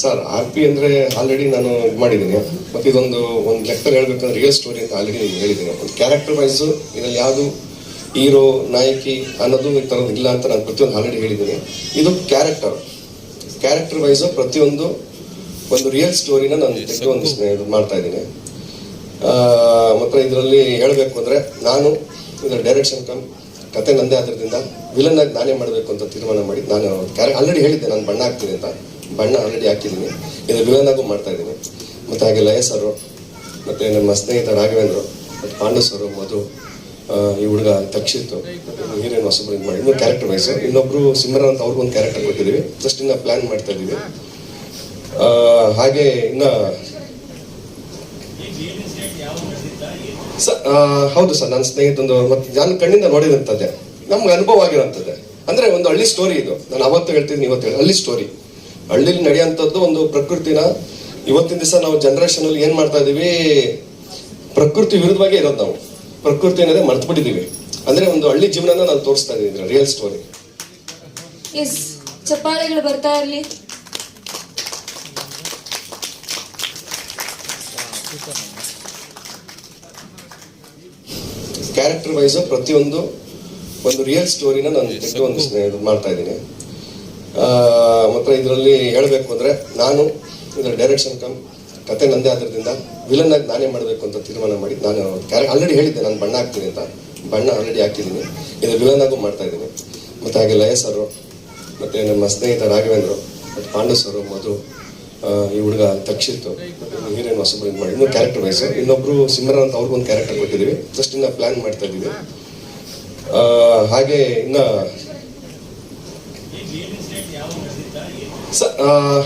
Sir, R P ಅಂದ್ರೆ already ನಾನು ಇದು ಮಾಡಿದ್ದೀನಿ. ಮತ್ತೆ ಇದೊಂದು ಒಂದು ಲೆಕ್ಕದಲ್ಲಿ ಹೇಳ್ಬೇಕಂದ್ರೆ ರಿಯಲ್ ಸ್ಟೋರಿ ಅಂತ ಆಲ್ರೆಡಿ ನಿಮ್ಗೆ ಹೇಳಿದ್ದೀನಿ. ಒಂದು ಕ್ಯಾರೆಕ್ಟರ್ ವೈಸ್ ಇದರಲ್ಲಿ ಯಾವುದು ಹೀರೋ ನಾಯಕಿ ಅನ್ನೋದು ಈ ಥರದ್ದು ಇಲ್ಲ ಅಂತ ನಾನು ಪ್ರತಿಯೊಂದು ಆಲ್ರೆಡಿ ಹೇಳಿದ್ದೀನಿ. ಇದು ಕ್ಯಾರೆಕ್ಟರ್ ಕ್ಯಾರೆಕ್ಟರ್ ವೈಸ್ ಪ್ರತಿಯೊಂದು ಒಂದು ರಿಯಲ್ ಸ್ಟೋರಿನ ನಾನು ತೆಗೆದು ಒಂದು ಇದು ಮಾಡ್ತಾ ಇದ್ದೀನಿ. ಮತ್ತು ಇದರಲ್ಲಿ ಹೇಳಬೇಕು ಅಂದರೆ ನಾನು ಇದರ ಡೈರೆಕ್ಷನ್ ಕಮ್ ಕತೆ ನಂದೇ ಆದ್ರಿಂದ ವಿಲನ್ ಆಗಿ ನಾನೇ ಮಾಡಬೇಕು ಅಂತ ತೀರ್ಮಾನ ಮಾಡಿ ನಾನು ಕ್ಯಾರೆ ಆಲ್ರೆಡಿ ಹೇಳಿದ್ದೆ, ನಾನು ಬಣ್ಣ ಹಾಕ್ತೀನಿ ಅಂತ. ಬಣ್ಣ ಆಲ್ರೆಡಿ ಹಾಕಿದ್ದೀನಿ ಇದು ವಿಲನ್ ಆಗು ಮಾಡ್ತಾ ಇದ್ದೀನಿ. ಮತ್ತು ಹಾಗೆ ಲಯ ಸರು, ಮತ್ತು ನಮ್ಮ ಸ್ನೇಹಿತ ರಾಘವೇಂದ್ರ, ಮತ್ತು ಪಾಂಡು ಸರು, ಮಧು ಈ ಹುಡುಗ ತಕ್ಷಿತ್ ಹೀರೋಯಿನ್ ಹೊಸಬ್ರು ಇದು ಮಾಡಿ. ಇನ್ನೂ ಕ್ಯಾರೆಕ್ಟರ್ ವೈಸ್ ಇನ್ನೊಬ್ರು ಸಿಮ್ರನ್ ಅಂತ ಅವ್ರಿಗೊಂದು ಕ್ಯಾರೆಕ್ಟರ್ ಕೊಟ್ಟಿದ್ದೀವಿ ಜಸ್ಟ್ ಇನ್ನು ಪ್ಲ್ಯಾನ್ ಮಾಡ್ತಾ ಇದ್ದೀವಿ. ಹಾಗೆ ಇನ್ನು ಸರ್ ಹೌದು ಸರ್, ನನ್ನ ಸ್ನೇಹಿತಂದು ಮತ್ತೆ ನಾನು ಕಣ್ಣಿಂದ ನೋಡಿದಂಥದ್ದೇ ನಮ್ಗೆ ಅನುಭವ ಆಗಿರೋಂಥದ್ದೇ ಅಂದ್ರೆ ಒಂದು ಹಳ್ಳಿ ಸ್ಟೋರಿ ಇದು. ನಾನು ಅವತ್ತು ಹೇಳ್ತಿದ್ದೀನಿ, ಇವತ್ತು ಹೇಳಿ ಹಳ್ಳಿ ಸ್ಟೋರಿ ಹಳ್ಳಿಲಿ ನಡೆಯುವಂಥದ್ದು ಒಂದು ಪ್ರಕೃತಿನ. ಇವತ್ತಿನ ದಿವಸ ನಾವು ಜನರೇಷನ್ ಅಲ್ಲಿ ಏನ್ ಮಾಡ್ತಾ ಇದ್ದೀವಿ? ಪ್ರಕೃತಿ ವಿರುದ್ಧವಾಗಿ ಇರೋದು ನಾವು. ಪ್ರಕೃತಿ ಅನ್ನೋದೇ ಮರ್ತು ಬಿಟ್ಟಿದ್ದೀವಿ. ಅಂದ್ರೆ ಒಂದು ಹಳ್ಳಿ ಜೀವನನ ನಾನು ತೋರಿಸ್ತಾ ಇದ್ದೀನಿ ರಿಯಲ್ ಸ್ಟೋರಿ ಎಸ್ ಚಪ್ಪಾಳೆಗಳು ಬರ್ತಾ ಇರಲಿ. ಕ್ಯಾರೆಕ್ಟರ್ ವೈಸ್ ಪ್ರತಿಯೊಂದು ಒಂದು ರಿಯಲ್ ಸ್ಟೋರಿನ ನಾನು ಒಂದು ಮಾಡ್ತಾ ಇದ್ದೀನಿ. ಆ, ಮತ್ತೆ ಇದರಲ್ಲಿ ಹೇಳಬೇಕು ಅಂದರೆ ನಾನು ಇದರ ಡೈರೆಕ್ಷನ್ ಕಮ್ ಕತೆ ನಂದೇ ಆದ್ರಿಂದ ವಿಲನ್ ಆಗಿ ನಾನೇ ಮಾಡಬೇಕು ಅಂತ ತೀರ್ಮಾನ ಮಾಡಿ ನಾನು ಆಲ್ರೆಡಿ ಹೇಳಿದ್ದೆ ನಾನು ಬಣ್ಣ ಹಾಕ್ತೀನಿ ಅಂತ. ಬಣ್ಣ ಆಲ್ರೆಡಿ ಹಾಕಿದ್ದೀನಿ. ಇದು ವಿಲನ್ ಮಾಡ್ತಾ ಇದ್ದೀನಿ. ಮತ್ತು ಹಾಗೆ ಲಯ ಸರು ಮತ್ತು ನಮ್ಮ ಸ್ನೇಹಿತ ರಾಘವೇಂದ್ರ ಮತ್ತು ಪಾಂಡು ಸರು ಮಧು ಈ ಹುಡುಗ ತಕ್ಷಿತ್ ಹೀರೋಯಿನ್ ಹೊಸಬ್ರು ಇದು ಮಾಡಿ. ಇನ್ನೂ ಕ್ಯಾರೆಕ್ಟರ್ ವೈಸ್ ಇನ್ನೊಬ್ರು ಸಿಮ್ರನ್ ಅಂತ ಅವ್ರಿಗೊಂದು ಕ್ಯಾರೆಕ್ಟರ್ ಕೊಟ್ಟಿದ್ದೀವಿ. ಜಸ್ಟ್ ಇನ್ನು ಪ್ಲ್ಯಾನ್ ಮಾಡ್ತಾ ಇದ್ದೀವಿ. ಹಾಗೆ ಇನ್ನ ಸ-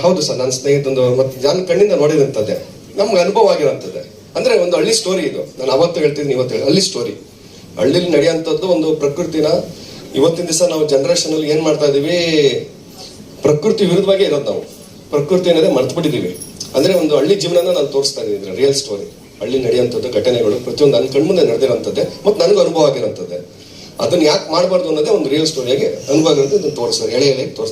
ಹೌದು ಸರ್ ನನ್ನ ಸ್ನೇಹಿತಂದು ಮತ್ತೆ ನಾನು ಕಣ್ಣಿಂದ ನೋಡಿದಂಥದ್ದೇ ನಮ್ಗೆ ಅನುಭವ ಆಗಿರೋಂಥದ್ದೇ ಅಂದ್ರೆ ಒಂದು ಹಳ್ಳಿ ಸ್ಟೋರಿ ಇದು. ನಾನು ಅವತ್ತು ಹೇಳ್ತಿದ್ದೀನಿ ಇವತ್ತು ಹೇಳಿ, ಹಳ್ಳಿ ಸ್ಟೋರಿ ಹಳ್ಳಿಲಿ ನಡೆಯುವಂಥದ್ದು ಒಂದು ಪ್ರಕೃತಿನ, ಇವತ್ತಿನ ದಿವಸ ನಾವು ಜನರೇಷನ್ ಅಲ್ಲಿ ಏನ್ ಮಾಡ್ತಾ ಇದ್ದೀವಿ? ಪ್ರಕೃತಿ ವಿರುದ್ಧವಾಗೇ ಇರೋದು ನಾವು. ಪ್ರಕೃತಿ ಅನ್ನೋದೇ ಮರ್ತು ಬಿಟ್ಟಿದೀವಿ ಅಂದ್ರೆ ಒಂದು ಹಳ್ಳಿ ಜೀವನನ ನಾನು ತೋರಿಸ್ತಾ ಇದ್ದೀನಿ ರಿಯಲ್ ಸ್ಟೋರಿ ಹಳ್ಳಿ ನಡೆಯುವಂಥದ್ದು ಘಟನೆಗಳು, ಪ್ರತಿಯೊಂದು ನನ್ನ ಕಣ್ಮುಂದೆ ನಡೆದಿರೋಂಥದ್ದೇ ಮತ್ತು ನನಗೂ ಅನುಭವ ಆಗಿರೋಂಥದ್ದೇ ಅದನ್ನ ಯಾಕೆ ಮಾಡಬಾರ್ದು ಅನ್ನೋದೇ ಒಂದು ರಿಯಲ್ ಸ್ಟೋರಿಯಾಗಿ ಅನುಭವ ಆಗಿರೋದು ಇದನ್ನು ತೋರಿಸ್ತಾರೆ, ಎಳೆ ಎಳೆ ತೋರಿಸ್ತಾರೆ.